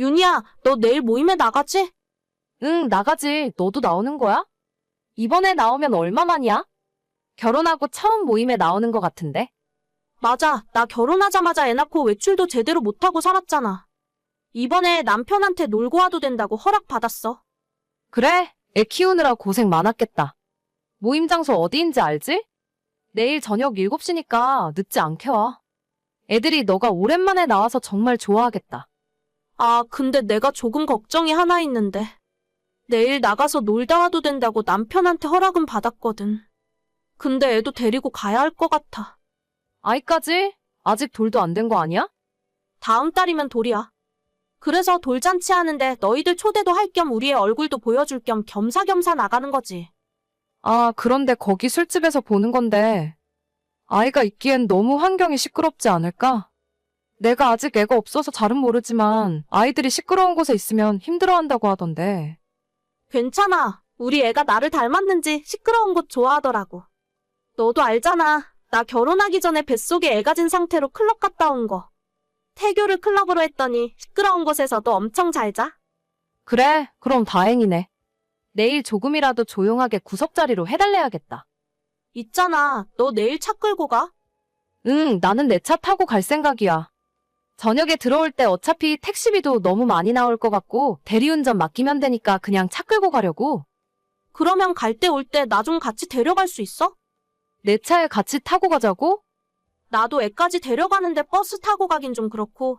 윤희야, 너 내일 모임에 나가지? 응, 나가지. 너도 나오는 거야? 이번에 나오면 얼마만이야? 결혼하고 처음 모임에 나오는 것 같은데? 맞아. 나 결혼하자마자 애 낳고 외출도 제대로 못하고 살았잖아. 이번에 남편한테 놀고 와도 된다고 허락받았어. 그래, 애 키우느라 고생 많았겠다. 모임 장소 어디인지 알지? 내일 저녁 7시니까 늦지 않게 와. 애들이 너가 오랜만에 나와서 정말 좋아하겠다. 아, 근데 내가 조금 걱정이 하나 있는데. 내일 나가서 놀다 와도 된다고 남편한테 허락은 받았거든. 근데 애도 데리고 가야 할 것 같아. 아이까지? 아직 돌도 안 된 거 아니야? 다음 달이면 돌이야. 그래서 돌잔치 하는데 너희들 초대도 할 겸 우리의 얼굴도 보여줄 겸 겸사겸사 나가는 거지. 아, 그런데 거기 술집에서 보는 건데, 아이가 있기엔 너무 환경이 시끄럽지 않을까? 내가 아직 애가 없어서 잘은 모르지만, 아이들이 시끄러운 곳에 있으면 힘들어한다고 하던데. 괜찮아. 우리 애가 나를 닮았는지 시끄러운 곳 좋아하더라고. 너도 알잖아. 나 결혼하기 전에 뱃속에 애 가진 상태로 클럽 갔다 온 거. 태교를 클럽으로 했더니 시끄러운 곳에서도 엄청 잘 자. 그래, 그럼 다행이네. 내일 조금이라도 조용하게 구석자리로 해달래야겠다. 있잖아. 너 내일 차 끌고 가? 응, 나는 내 차 타고 갈 생각이야. 저녁에 들어올 때 어차피 택시비도 너무 많이 나올 것 같고, 대리운전 맡기면 되니까 그냥 차 끌고 가려고. 그러면 갈 때 올 때 나 좀 같이 데려갈 수 있어? 내 차에 같이 타고 가자고? 나도 애까지 데려가는데 버스 타고 가긴 좀 그렇고.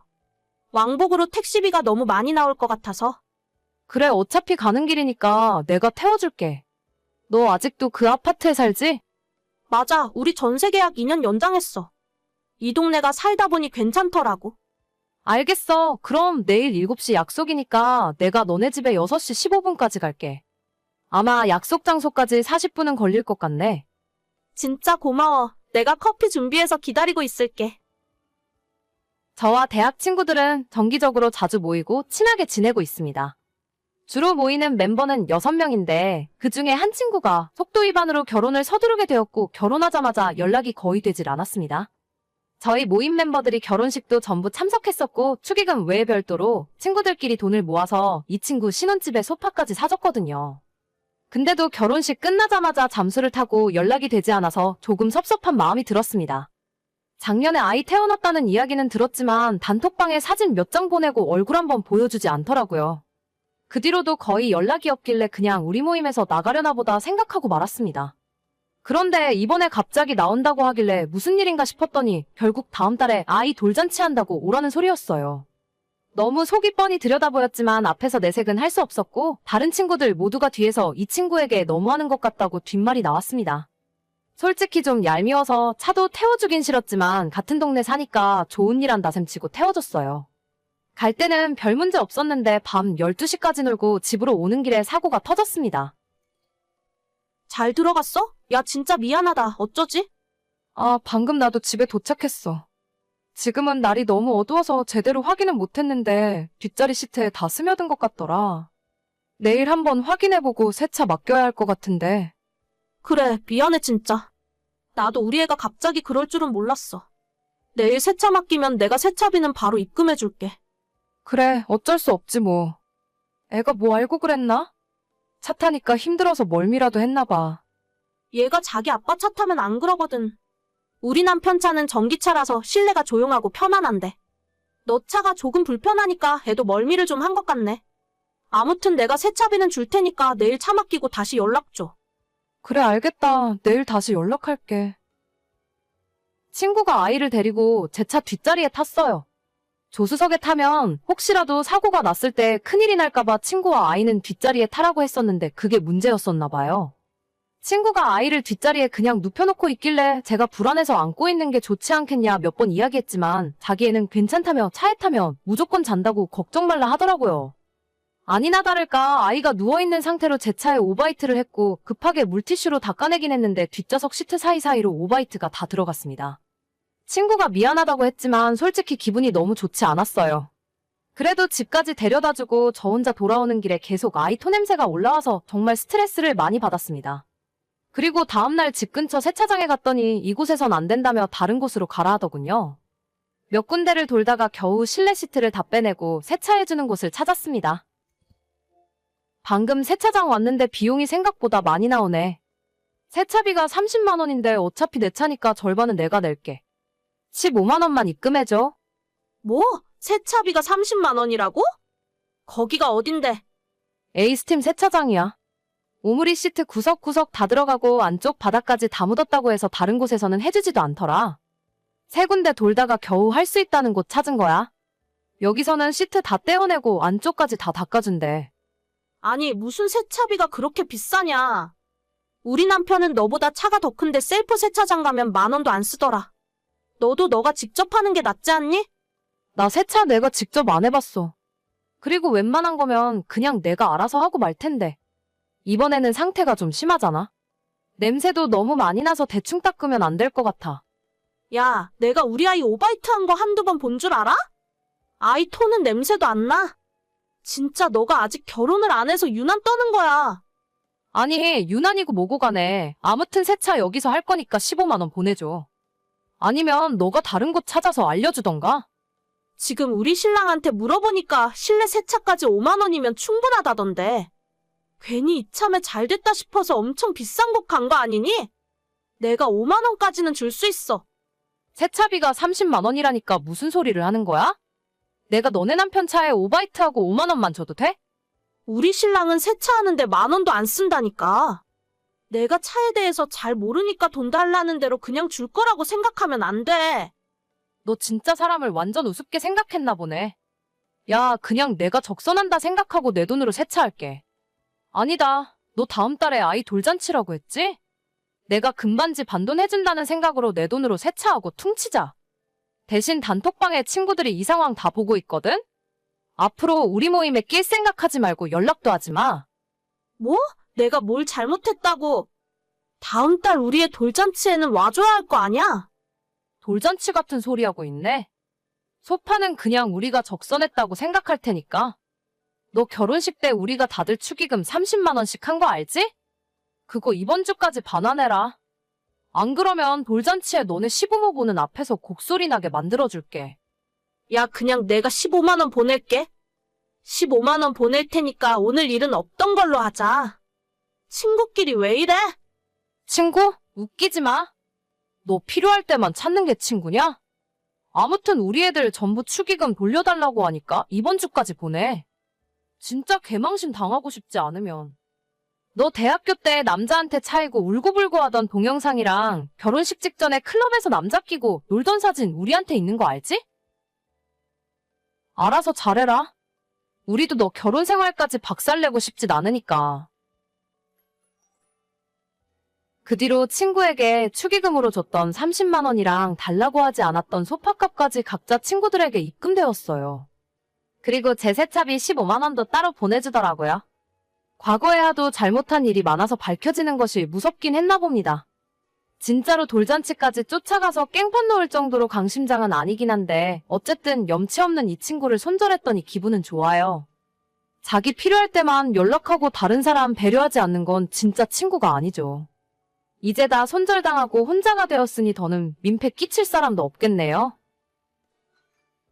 왕복으로 택시비가 너무 많이 나올 것 같아서. 그래, 어차피 가는 길이니까 내가 태워줄게. 너 아직도 그 아파트에 살지? 맞아. 우리 전세 계약 2년 연장했어. 이 동네가 살다 보니 괜찮더라고. 알겠어. 그럼 내일 7시 약속이니까 내가 너네 집에 6시 15분까지 갈게. 아마 약속 장소까지 40분은 걸릴 것 같네. 진짜 고마워. 내가 커피 준비해서 기다리고 있을게. 저와 대학 친구들은 정기적으로 자주 모이고 친하게 지내고 있습니다. 주로 모이는 멤버는 6명인데 그 중에 한 친구가 속도 위반으로 결혼을 서두르게 되었고 결혼하자마자 연락이 거의 되질 않았습니다. 저희 모임 멤버들이 결혼식도 전부 참석했었고 축의금 외에 별도로 친구들끼리 돈을 모아서 이 친구 신혼집에 소파까지 사줬거든요. 근데도 결혼식 끝나자마자 잠수를 타고 연락이 되지 않아서 조금 섭섭한 마음이 들었습니다. 작년에 아이 태어났다는 이야기는 들었지만 단톡방에 사진 몇 장 보내고 얼굴 한번 보여주지 않더라고요. 그 뒤로도 거의 연락이 없길래 그냥 우리 모임에서 나가려나 보다 생각하고 말았습니다. 그런데 이번에 갑자기 나온다고 하길래 무슨 일인가 싶었더니 결국 다음 달에 아이 돌잔치 한다고 오라는 소리였어요. 너무 속이 뻔히 들여다보였지만 앞에서 내색은 할 수 없었고 다른 친구들 모두가 뒤에서 이 친구에게 너무하는 것 같다고 뒷말이 나왔습니다. 솔직히 좀 얄미워서 차도 태워주긴 싫었지만 같은 동네 사니까 좋은 일 한다 셈치고 태워줬어요. 갈 때는 별 문제 없었는데 밤 12시까지 놀고 집으로 오는 길에 사고가 터졌습니다. 잘 들어갔어? 야, 진짜 미안하다. 어쩌지? 아, 방금 나도 집에 도착했어. 지금은 날이 너무 어두워서 제대로 확인은 못했는데 뒷자리 시트에 다 스며든 것 같더라. 내일 한번 확인해보고 세차 맡겨야 할 것 같은데. 그래, 미안해, 진짜. 나도 우리 애가 갑자기 그럴 줄은 몰랐어. 내일 세차 맡기면 내가 세차비는 바로 입금해줄게. 그래, 어쩔 수 없지 뭐. 애가 뭐 알고 그랬나? 차 타니까 힘들어서 멀미라도 했나 봐. 얘가 자기 아빠 차 타면 안 그러거든. 우리 남편 차는 전기차라서 실내가 조용하고 편안한데. 너 차가 조금 불편하니까 애도 멀미를 좀 한 것 같네. 아무튼 내가 세차비는 줄 테니까 내일 차 맡기고 다시 연락 줘. 그래, 알겠다. 내일 다시 연락할게. 친구가 아이를 데리고 제 차 뒷자리에 탔어요. 조수석에 타면 혹시라도 사고가 났을 때 큰일이 날까봐 친구와 아이는 뒷자리에 타라고 했었는데 그게 문제였었나 봐요. 친구가 아이를 뒷자리에 그냥 눕혀놓고 있길래 제가 불안해서 안고 있는 게 좋지 않겠냐 몇 번 이야기했지만 자기애는 괜찮다며 차에 타면 무조건 잔다고 걱정 말라 하더라고요. 아니나 다를까 아이가 누워있는 상태로 제 차에 오바이트를 했고 급하게 물티슈로 닦아내긴 했는데 뒷좌석 시트 사이사이로 오바이트가 다 들어갔습니다. 친구가 미안하다고 했지만 솔직히 기분이 너무 좋지 않았어요. 그래도 집까지 데려다주고 저 혼자 돌아오는 길에 계속 아이 토냄새가 올라와서 정말 스트레스를 많이 받았습니다. 그리고 다음날 집 근처 세차장에 갔더니 이곳에선 안 된다며 다른 곳으로 가라 하더군요. 몇 군데를 돌다가 겨우 실내 시트를 다 빼내고 세차해주는 곳을 찾았습니다. 방금 세차장 왔는데 비용이 생각보다 많이 나오네. 세차비가 30만원인데 어차피 내 차니까 절반은 내가 낼게. 15만원만 입금해줘. 뭐? 세차비가 30만 원이라고? 거기가 어딘데? 에이스팀 세차장이야. 오므리 시트 구석구석 다 들어가고 안쪽 바닥까지 다 묻었다고 해서 다른 곳에서는 해주지도 않더라. 세 군데 돌다가 겨우 할 수 있다는 곳 찾은 거야. 여기서는 시트 다 떼어내고 안쪽까지 다 닦아준대. 아니, 무슨 세차비가 그렇게 비싸냐? 우리 남편은 너보다 차가 더 큰데 셀프 세차장 가면 만 원도 안 쓰더라. 너도 너가 직접 하는 게 낫지 않니? 나 세차 내가 직접 안 해봤어. 그리고 웬만한 거면 그냥 내가 알아서 하고 말 텐데. 이번에는 상태가 좀 심하잖아. 냄새도 너무 많이 나서 대충 닦으면 안 될 것 같아. 야, 내가 우리 아이 오바이트 한 거 한두 번 본 줄 알아? 아이 토는 냄새도 안 나. 진짜 너가 아직 결혼을 안 해서 유난 떠는 거야. 아니, 유난이고 뭐고 가네. 아무튼 세차 여기서 할 거니까 15만 원 보내줘. 아니면 너가 다른 곳 찾아서 알려주던가? 지금 우리 신랑한테 물어보니까 실내 세차까지 5만 원이면 충분하다던데. 괜히 이참에 잘 됐다 싶어서 엄청 비싼 곳 간 거 아니니? 내가 5만 원까지는 줄 수 있어. 세차비가 30만 원이라니까 무슨 소리를 하는 거야? 내가 너네 남편 차에 오바이트하고 5만 원만 줘도 돼? 우리 신랑은 세차하는데 만 원도 안 쓴다니까. 내가 차에 대해서 잘 모르니까 돈 달라는 대로 그냥 줄 거라고 생각하면 안 돼. 너 진짜 사람을 완전 우습게 생각했나 보네. 야, 그냥 내가 적선한다 생각하고 내 돈으로 세차할게. 아니다. 너 다음 달에 아이 돌잔치라고 했지? 내가 금반지 반돈 해준다는 생각으로 내 돈으로 세차하고 퉁치자. 대신 단톡방에 친구들이 이 상황 다 보고 있거든? 앞으로 우리 모임에 낄 생각하지 말고 연락도 하지 마. 뭐? 내가 뭘 잘못했다고. 다음 달 우리의 돌잔치에는 와줘야 할 거 아니야? 돌잔치 같은 소리 하고 있네. 소파는 그냥 우리가 적선했다고 생각할 테니까. 너 결혼식 때 우리가 다들 축의금 30만원씩 한 거 알지? 그거 이번 주까지 반환해라. 안 그러면 돌잔치에 너네 시부모 보는 앞에서 곡소리 나게 만들어줄게. 야, 그냥 내가 15만 원 보낼게. 15만 원 보낼 테니까 오늘 일은 없던 걸로 하자. 친구끼리 왜 이래? 친구? 웃기지 마. 너 필요할 때만 찾는 게 친구냐? 아무튼 우리 애들 전부 축의금 돌려달라고 하니까 이번 주까지 보내. 진짜 개망신 당하고 싶지 않으면. 너 대학교 때 남자한테 차이고 울고불고 하던 동영상이랑 결혼식 직전에 클럽에서 남자 끼고 놀던 사진 우리한테 있는 거 알지? 알아서 잘해라. 우리도 너 결혼 생활까지 박살내고 싶진 않으니까. 그 뒤로 친구에게 축의금으로 줬던 30만 원이랑 달라고 하지 않았던 소파값까지 각자 친구들에게 입금되었어요. 그리고 제 세차비 15만 원도 따로 보내주더라고요. 과거에 하도 잘못한 일이 많아서 밝혀지는 것이 무섭긴 했나 봅니다. 진짜로 돌잔치까지 쫓아가서 깽판 놓을 정도로 강심장은 아니긴 한데 어쨌든 염치 없는 이 친구를 손절했더니 기분은 좋아요. 자기 필요할 때만 연락하고 다른 사람 배려하지 않는 건 진짜 친구가 아니죠. 이제 다 손절당하고 혼자가 되었으니 더는 민폐 끼칠 사람도 없겠네요.